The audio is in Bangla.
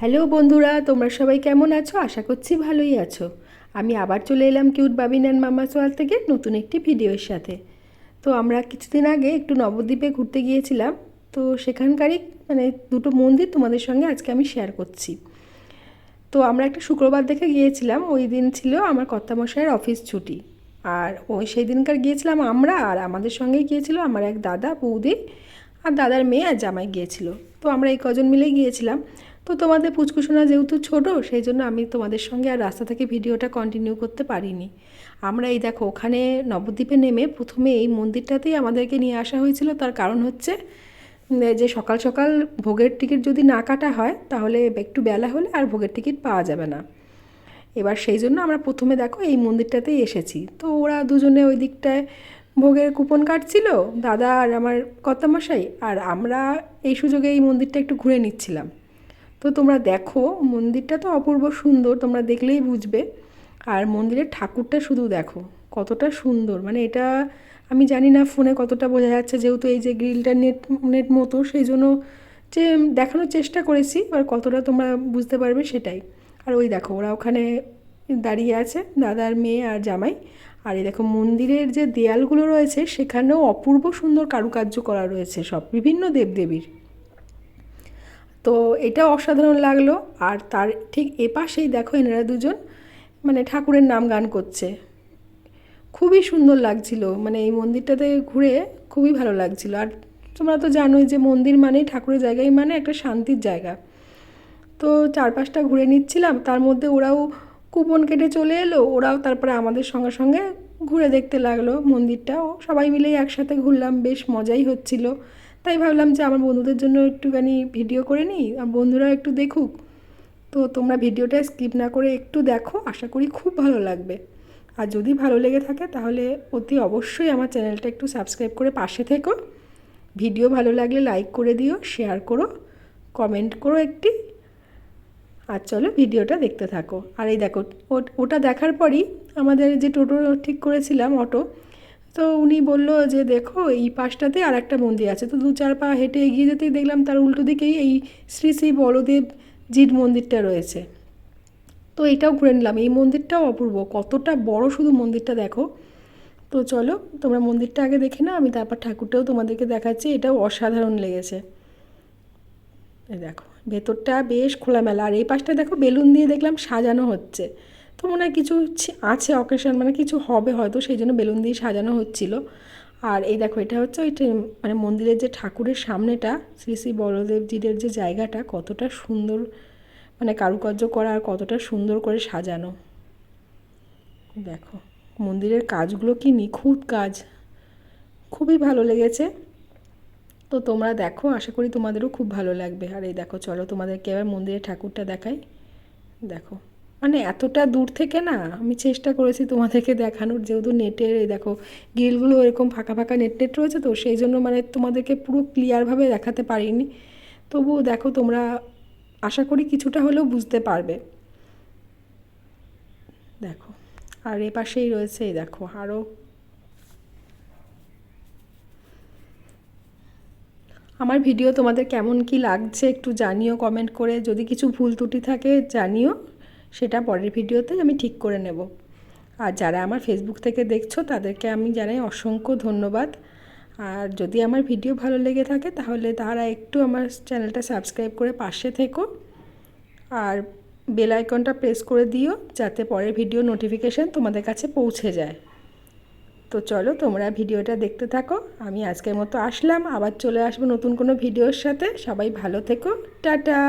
হ্যালো বন্ধুরা, তোমরা সবাই কেমন আছো? আশা করছি ভালোই আছো। আমি আবার চলে এলাম কিউট বাবিন অ্যান্ড মামা সোয়াল থেকে নতুন একটি ভিডিওর সাথে। তো আমরা কিছুদিন আগে একটু নবদ্বীপে ঘুরতে গিয়েছিলাম। তো সেখানকারই মানে দুটো মন্দির তোমাদের সঙ্গে আজকে আমি শেয়ার করছি। তো আমরা একটা শুক্রবার দেখে গিয়েছিলাম। ওই দিন ছিল আমার কর্তামশাইয়ের অফিস ছুটি। আর ওই সেই দিনকার গিয়েছিলাম আমরা আর আমাদের সঙ্গেই গিয়েছিল আমার এক দাদা, বৌদি আর দাদার মেয়ে আর জামাই গিয়েছিল। তো আমরা এই কজন মিলেই গিয়েছিলাম। তো তোমাদের পুচকুসোনা যেহেতু ছোটো, সেই জন্য আমি তোমাদের সঙ্গে আর রাস্তা থেকে ভিডিওটা কন্টিনিউ করতে পারিনি। আমরা এই দেখো, ওখানে নবদ্বীপে নেমে প্রথমে এই মন্দিরটাতেই আমাদেরকে নিয়ে আসা হয়েছিল। তার কারণ হচ্ছে যে সকাল সকাল ভোগের টিকিট যদি না কাটা হয়, তাহলে একটু বেলা হলে আর ভোগের টিকিট পাওয়া যাবে না। এবার সেই জন্য আমরা প্রথমে দেখো এই মন্দিরটাতেই এসেছি। তো ওরা দুজনে ওই দিকটায় ভোগের কুপন কাটছিল, দাদা আর আমার কর্তামশাই, আর আমরা এই সুযোগে এই মন্দিরটা একটু ঘুরে নিচ্ছিলাম। তো তোমরা দেখো, মন্দিরটা তো অপূর্ব সুন্দর, তোমরা দেখলেই বুঝবে। আর মন্দিরের ঠাকুরটা শুধু দেখো, কতটা সুন্দর। মানে এটা আমি জানি না ফোনে কতটা বোঝা যাচ্ছে, যেহেতু এই যে গ্রিলটা নেট নেট মতো, সেই জন্য যে দেখানোর চেষ্টা করেছি, আর কতটা তোমরা বুঝতে পারবে সেটাই। আর ওই দেখো, ওরা ওখানে দাঁড়িয়ে আছে, দাদার মেয়ে আর জামাই। আর এই দেখো, মন্দিরের যে দেয়ালগুলো রয়েছে, সেখানেও অপূর্ব সুন্দর কারুকার্য করা রয়েছে সব, বিভিন্ন দেবদেবীর। তো এটা অসাধারণ লাগল। আর তার ঠিক এপাশেই দেখো এনারা দুজন মানে ঠাকুরের নাম গান করছে। খুবই সুন্দর লাগছিল মানে এই মন্দিরটাতে ঘুরে খুবই ভালো লাগছিল। আর তোমরা তো জানোই যে মন্দির মানেই ঠাকুরের জায়গায় মানে একটা শান্তির জায়গা। তো চারপাশটা ঘুরে নিচ্ছিলাম, তার মধ্যে ওরাও কুপন কেটে চলে এলো, ওরাও তারপরে আমাদের সঙ্গে সঙ্গে ঘুরে দেখতে লাগল মন্দিরটাও। সবাই মিলেই একসাথে ঘুরলাম, বেশ মজাই হচ্ছিল। তাই ভাবলাম যে আমার বন্ধুদের জন্য একটুখানি ভিডিও করে নিই, আর বন্ধুরা একটু দেখুক। তো তোমরা ভিডিওটা স্কিপ না করে একটু দেখো, আশা করি খুব ভালো লাগবে। আর যদি ভালো লেগে থাকে তাহলে অতি অবশ্যই আমার চ্যানেলটা একটু সাবস্ক্রাইব করে পাশে থেকো। ভিডিও ভালো লাগলে লাইক করে দিও, শেয়ার করো, কমেন্ট করো একটি। আর চলো ভিডিওটা দেখতে থাকো। আর এই দেখো ওটা দেখার পরই আমাদের যে টোটো ঠিক করেছিলাম অটো তো উনি বলল যে, দেখো, এই পাশটাতে আর একটা মন্দির আছে। তো দু চার পা হেঁটে এগিয়ে যেতেই দেখলাম তার উল্টো দিকেই এই শ্রী শ্রী বলদেব জির মন্দিরটা রয়েছে। তো এটাও ঘুরে নিলাম। এই মন্দিরটাও অপূর্ব। কতটা বড় শুধু মন্দিরটা দেখো। তো চলো, তোমরা মন্দিরটা আগে দেখে না আমি তারপর ঠাকুরটাও তোমাদেরকে দেখাচ্ছি। এটাও অসাধারণ লেগেছে। দেখো, ভেতরটা বেশ খোলামেলা। আর এই পাশটা দেখো, বেলুন দিয়ে দেখলাম সাজানো হচ্ছে। তো মনে হয় কিছু আছে অকেশন মানে কিছু হবে হয়তো, সেই জন্য বেলুন দিয়ে সাজানো হচ্ছিল। আর এই দেখো, এটা হচ্ছে ওই মানে মন্দিরের যে ঠাকুরের সামনেটা, শ্রী শ্রী বলদেবজিদের যে জায়গাটা, কতটা সুন্দর মানে কারুকার্য করা আর কতটা সুন্দর করে সাজানো। দেখো, মন্দিরের কাজগুলো কি নিখুঁত কাজ। খুবই ভালো লেগেছে। তো তোমরা দেখো, আশা করি তোমাদেরও খুব ভালো লাগবে। আর এই দেখো, চলো তোমাদেরকে এবার মন্দিরের ঠাকুরটা দেখাই। দেখো। মানে এতটা দূর থেকে না, আমি চেষ্টা করেছি তোমাদেরকে দেখানোর, যেহেতু নেটের এই দেখো গিলগুলো এরকম ফাঁকা ফাঁকা নেট নেট রয়েছে তো, সেই জন্য মানে তোমাদেরকে পুরো ক্লিয়ারভাবে দেখাতে পারিনি। তবুও দেখো তোমরা, আশা করি কিছুটা হলেও বুঝতে পারবে। দেখো, আর এ পাশেই রয়েছে, এই দেখো আরও আমার ভিডিও তোমাদের কেমন কি লাগছে একটু জানিও কমেন্ট করে। যদি কিছু ভুল ত্রুটি থাকে জানিও। সেটা পরের ভিডিওতে আমি ঠিক করে নেব। আর যারা আমার ফেসবুক থেকে দেখছ, তাদেরকে আমি জানাই অসংখ্য ধন্যবাদ। আর যদি আমার ভিডিও ভালো লেগে থাকে, তাহলে তারা একটু আমার চ্যানেলটা সাবস্ক্রাইব করে পাশে থেকো। আর বেল আইকনটা প্রেস করে দিও, যাতে পরের ভিডিও নোটিফিকেশান তোমাদের কাছে পৌঁছে যায়। তো চলো, তোমরা ভিডিওটা দেখতে থাকো। আমি আজকের মতো আসলাম। আবার চলে আসব নতুন কোনো ভিডিওর সাথে। সবাই ভালো থেকো। টাটা!